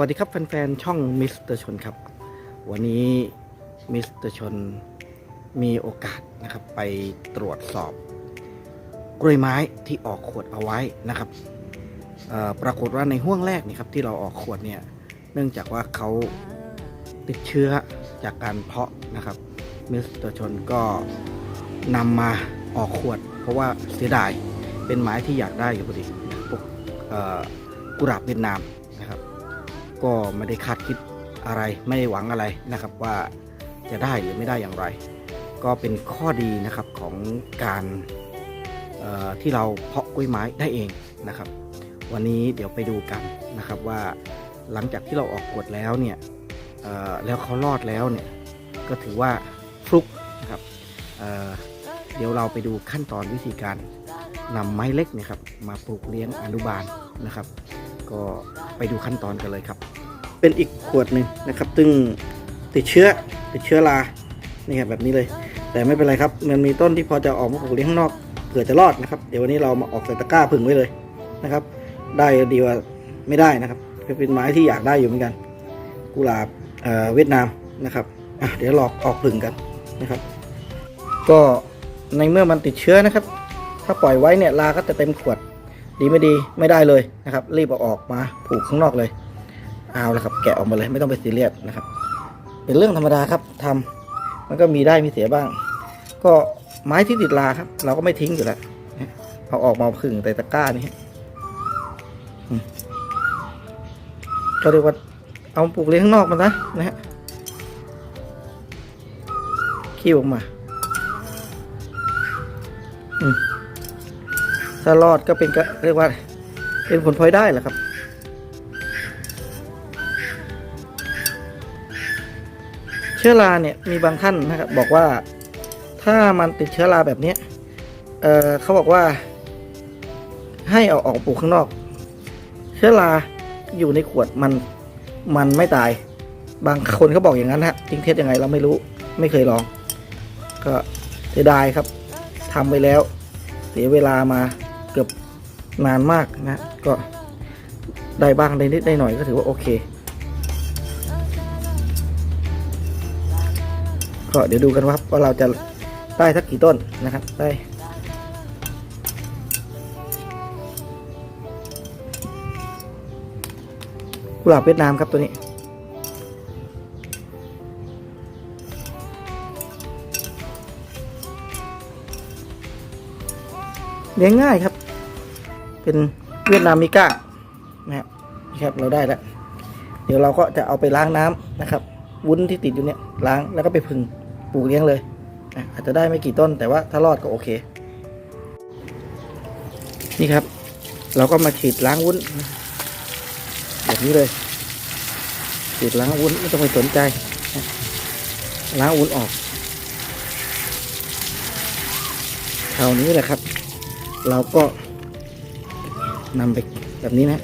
วัสดีครับแฟนๆ ช่องมิสเตอร์ชนครับ วันนี้มิสเตอร์ชนมีโอกาสนะครับไปตรวจสอบกล้วยไม้ที่ออกขวดเอาไว้นะครับปรากฏว่าในห่วงแรกนี่ครับที่เราออกขวดเนี่ยเนื่องจากว่าเขาติดเชื้อจากการเพาะนะครับมิสเตอร์ชนก็นำมาออกขวด เพราะว่าเสียดายเป็นไม้ที่อยากได้อยู่พอดีพวกกุหลาบเวียดนาม ก็ไม่ได้คาดคิดอะไรไม่ได้หวังอะไรนะครับว่าจะได้หรือไม่ได้อย่างไร ก็เป็นข้อดีนะครับของการที่เราเพาะกล้วยไม้ได้เองนะครับ วันนี้เดี๋ยวไปดูกันนะครับว่าหลังจากที่เราออกกฎแล้วเนี่ยแล้วเขารอดแล้วเนี่ยก็ถือว่าฟลุกนะครับเเดี๋ยวเราไปดูขั้นตอนวิธีการนำไม้เล็กเนี่ยครับมาปลูกเลี้ยงอนุบาลนะครับ ก็ไปดูขั้นตอนกันเลยครับ เป็นอีกขวดหนึ่งนะครับซึ่งติดเชื้อติดเชื้อรานี่ครับแบบนี้เลย แต่ไม่เป็นไรครับ มันมีต้นที่พอจะออกมาปลูกเลี้ยงข้างนอกเผื่อจะรอดนะครับ เดี๋ยววันนี้เรามาออกใส่ตะกร้าผึ่งไว้เลยนะครับ ได้ดีกว่าไม่ได้นะครับเป็นไม้ที่อยากได้อยู่เหมือนกัน กุหลาบเเวียดนามนะครับเดี๋ยวลอกออกผึ่งกันนะครับ ก็ในเมื่อมันติดเชื้อนะครับ ถ้าปล่อยไว้เนี่ยราก็จะเต็มขวด ดีไม่ดีไม่ได้เลยนะครับ รีบเอาออกมาผูกข้างนอกเลย เอาละครับ แกะออกมาเลยไม่ต้องไปซีเรียสนะครับ เป็นเรื่องธรรมดาครับทำมันก็มีได้มีเสียบ้าง ก็ไม้ที่ติดราครับ เราก็ไม่ทิ้งอยู่แล้วเอาออกมาผึ่งใส่ตะกร้านี่ก็เรียกว่าเอาปลูกเลี้ยงข้างนอกมันนะนะฮะขี้ออกมา ถ้ารอดก็เป็นก็เรียกว่า เป็นผลพลอยได้แหละครับ เชื้อราเนี่ยมีบางท่านนะครับบอกว่าถ้ามันติดเชื้อราแบบนี้เเขาบอกว่า ให้เอาออกปลูกข้างนอก เชื้อราอยู่ในขวดมันมันไม่ตาย บางคนเขาบอกอย่างนั้นฮะจริงเท็จยังไงเราไม่รู้ไม่เคยลอง ก็เสียดายครับทำไปแล้ว เสียเวลามา เกือบนานมากนะ ก็ได้บ้างได้นิดได้หน่อยก็ถือว่าโอเค ก็เดี๋ยวดูกันว่าว่าเราจะได้สักกี่ต้นนะครับ ได้กุหลาบเวียดนามครับตัวนี้เลี้ยงง่ายครับ เป็นเวียดนามิก้านะครับนี่ครับเราได้แล้ว เดี๋ยวเราก็จะเอาไปล้างน้ำนะครับ วุ้นที่ติดอยู่เนี่ยล้างแล้วก็ไปพึ่งปลูกเลี้ยงเลยอาจจะได้ไม่กี่ต้นแต่ว่าถ้ารอดก็โอเค นี่ครับ เราก็มาฉีดล้างวุ้นแบบนี้เลยฉีดล้างวุ้นไม่ต้องไปสนใจ ล้างวุ้นออกเท่านี้แหละครับ เราก็ นำไปแบบนี้นะ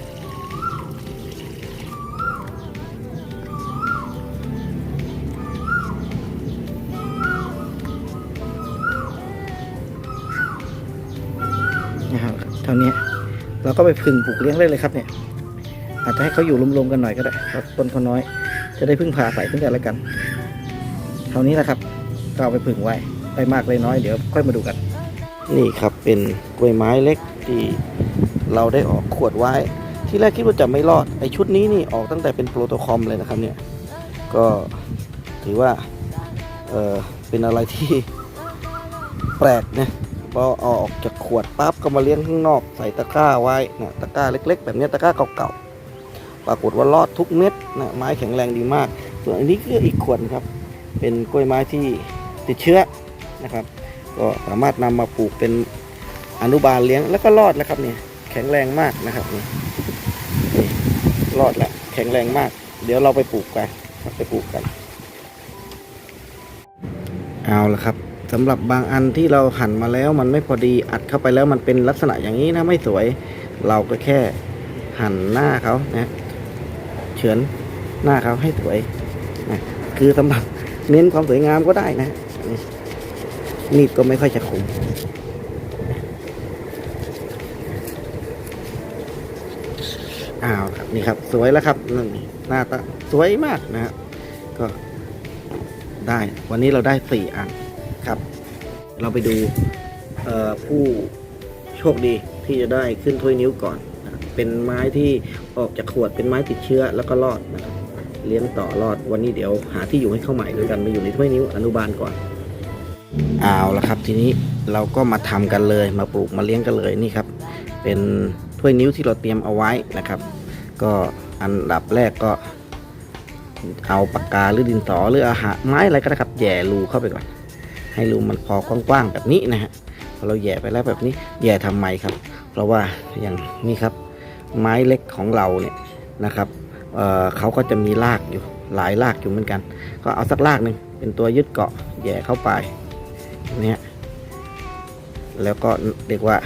นะครับเท่านี้เราก็ไปพึ่งปลูกเลี้ยงได้เลยครับเนี่ย อาจจะให้เขาอยู่รวมๆกันหน่อยก็ได้ครับต้นเขาน้อย จะได้พึ่งพาใส่พึ่งกันแล้วกัน เท่านี้แหละครับก็เอาไปพึ่งไว้ได้มากได้น้อยเดี๋ยวค่อยมาดูกัน นี่ครับเป็นกล้วยไม้เล็กที่ เราได้ออกขวดไว้ ที่แรกคิดว่าจะไม่รอด ไอชุดนี้นี่ออกตั้งแต่เป็นโปรโตคอมเลยนะครับเนี่ย ก็ถือว่า เออเป็นอะไรที่แปลกนะพอเอาออกจากขวดปั๊บก็มาเลี้ยงข้างนอกใส่ตะกร้าไว้นะตะกร้าเล็ก ๆ แบบนี้ตะกร้าเก่าๆ ปรากฏว่ารอดทุกเม็ดนะไม้แข็งแรงดีมาก ส่วนอันนี้คืออีกขวดครับ เป็นกล้วยไม้ที่ติดเชื้อนะครับ ก็สามารถนำมาปลูกเป็นอนุบาลเลี้ยงแล้วก็รอดแล้วครับเนี่ย แข็งแรงมากนะครับนี่นี่รอดแล้วแข็งแรงมาก เดี๋ยวเราไปปลูกกันไปปลูกกัน เอาละครับสำหรับบางอันที่เราหั่นมาแล้วมันไม่พอดีอัดเข้าไปแล้วมันเป็นลักษณะอย่างนี้นะไม่สวย เราก็แค่หั่นหน้าเขานะเฉือนหน้าเขาให้สวยนะคือสำหรับเน้นความสวยงามก็ได้นะนี่ก็ไม่ค่อยจะคม อ้าวครับนี่ครับ สวยแล้วครับนั่นหน้าตาสวยมากนะฮะก็ได้ วันนี้เราได้สี่อันครับ เราไปดูผู้โชคดีที่จะได้ขึ้นถ้วยนิ้วก่อนนะเป็นไม้ที่ออกจากขวดเป็นไม้ติดเชื้อแล้วก็รอดนะครับเลี้ยงต่อรอดวันนี้เดี๋ยวหาที่อยู่ให้เข้าใหม่ด้วยกันมาอยู่ในถ้วยนิ้วอนุบาลก่อนเอาละครับ ทีนี้เราก็มาทำกันเลยมาปลูกมาเลี้ยงกันเลยนี่ครับ เป็น ถ้วยนิ้วที่เราเตรียมเอาไว้นะครับ ก็อันดับแรกก็เอาปากกาหรือดินสอหรืออาหารไม้อะไรก็ได้ครับแย่รูเข้าไปก่อน ให้รูมันพอกว้างๆแบบนี้นะฮะพอเราแย่ไปแล้วแบบนี้แย่ทำไมครับ เพราะว่าอย่างนี้ครับ ไม้เล็กของเราเนี่ยนะครับเเขาก็จะมีรากอยู่หลายรากอยู่เหมือนกัน ก็เอาสักรากหนึ่งเป็นตัวยึดเกาะแย่เข้าไปเนี่ยแล้วก็เรียกว่า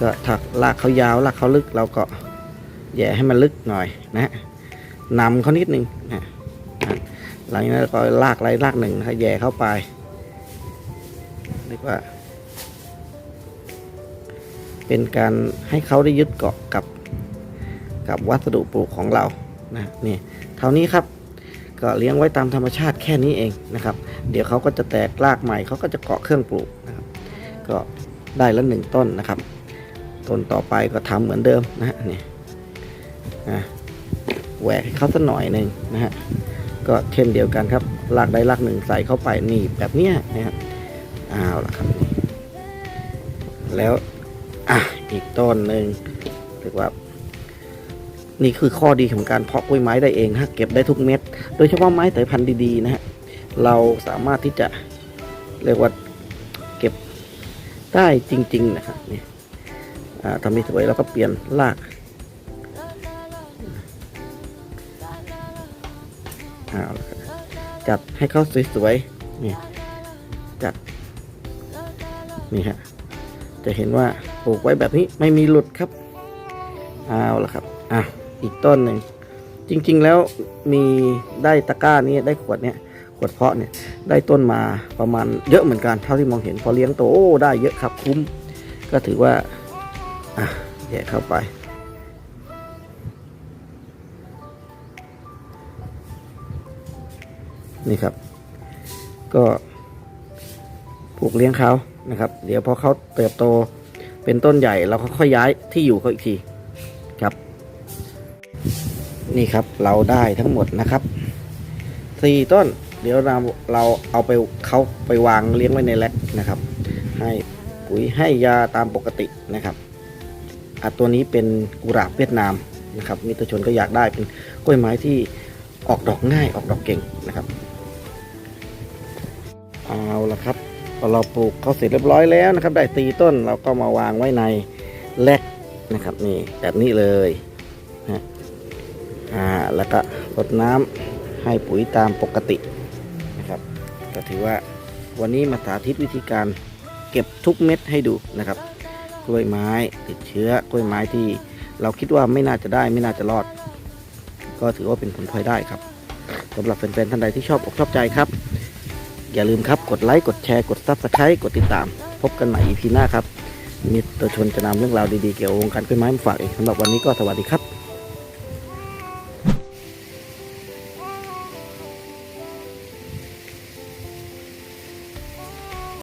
ก็ถ้ารากเขายาวรากเขาลึกเราก็แย่ให้มันลึกหน่อยนะฮะนำเขานิดนึงนะหลังจากนั้นก็ลากไรลากหนึ่งนะแย่เข้าไปเรียกว่า เป็นการให้เขาได้ยึดเกาะกับกับวัสดุปลูกของเรานะนี่เท่านี้ครับก็เลี้ยงไว้ตามธรรมชาติแค่นี้เองนะครับ เดี๋ยวเขาก็จะแตกรากใหม่เขาก็จะเกาะเครื่องปลูกนะครับ ก็ได้ละหนึ่งต้นนะครับ ต้นต่อไปก็ทำเหมือนเดิมนะฮะนี่อะแหวกให้เขาสักหน่อยหนึ่งนะฮะก็เช่นเดียวกันครับลากใดลากหนึ่งใส่เข้าไปหนีบแบบเนี้ยนะครับเอาละครับแล้วอะอีกต้นหนึ่งเรียกว่า นี่คือข้อดีของการเพาะกล้วยไม้ได้เองนะเก็บได้ทุกเม็ด โดยเฉพาะไม้สายพันธุ์ดีๆนะฮะเราสามารถที่จะเรียกว่าเก็บได้จริง ๆ นะครับเนี่อ่า ทำให้สวยแล้วก็เปลี่ยนรากเอาละครับจัดให้เขาสวยๆนี่จัดนี่ฮะจะเห็นว่าปลูกไว้แบบนี้ไม่มีหลุดครับเอาละครับอะอีกต้นหนึ่งจริง ๆ แล้วมีได้ตะกร้านี้ได้ขวดเนี้ยขวดเพาะเนี่ยได้ต้นมาประมาณเยอะเหมือนกันเท่าที่มองเห็นพอเลี้ยงโตโอ้ได้เยอะครับคุ้ม ก็ถือว่า อะแยกเข้าไป นี่ครับ ก็ปลูกเลี้ยงเขานะครับ เดี๋ยวพอเขาเติบโตเป็นต้นใหญ่เราก็ค่อยย้ายที่อยู่เขาอีกทีครับ นี่ครับเราได้ทั้งหมดนะครับสี่ต้น เดี๋ยวเราเราเอาไปเขาไปวางเลี้ยงไว้ในแร็คนะครับ ให้ปุ๋ยให้ยาตามปกตินะครับ อะตัวนี้เป็นกุหลาบเวียดนามนะครับมิตรชนก็อยากได้เป็นกล้วยไม้ที่ออกดอกง่ายออกดอกเก่งนะครับ เอาละครับพอเราปลูกเขาเสร็จเรียบร้อยแล้วนะครับ ได้ตีต้นเราก็มาวางไว้ในแลกนะครับนี่แบบนี้เลยนะอ่าแล้วก็รดน้ำให้ปุ๋ยตามปกตินะครับก็ถือว่าวันนี้มาสาธิตวิธีการเก็บทุกเม็ดให้ดูนะครับ กล้วยไม้ติดเชื้อกล้วยไม้ที่เราคิดว่าไม่น่าจะได้ไม่น่าจะรอด ก็ถือว่าเป็นผลพลอยได้ครับสำหรับแฟนๆท่านใดที่ชอบอกชอบใจครับ อย่าลืมครับกดไลค์กดแชร์กดซับสไครต์กดติดตาม พบกันใหม่ EP หน้าครับมิตรชนจะนำเรื่องราวดีๆเกี่ยวกับวงการกล้วยไม้มาฝากอีกสำหรับวันนี้ก็สวัสดีครับ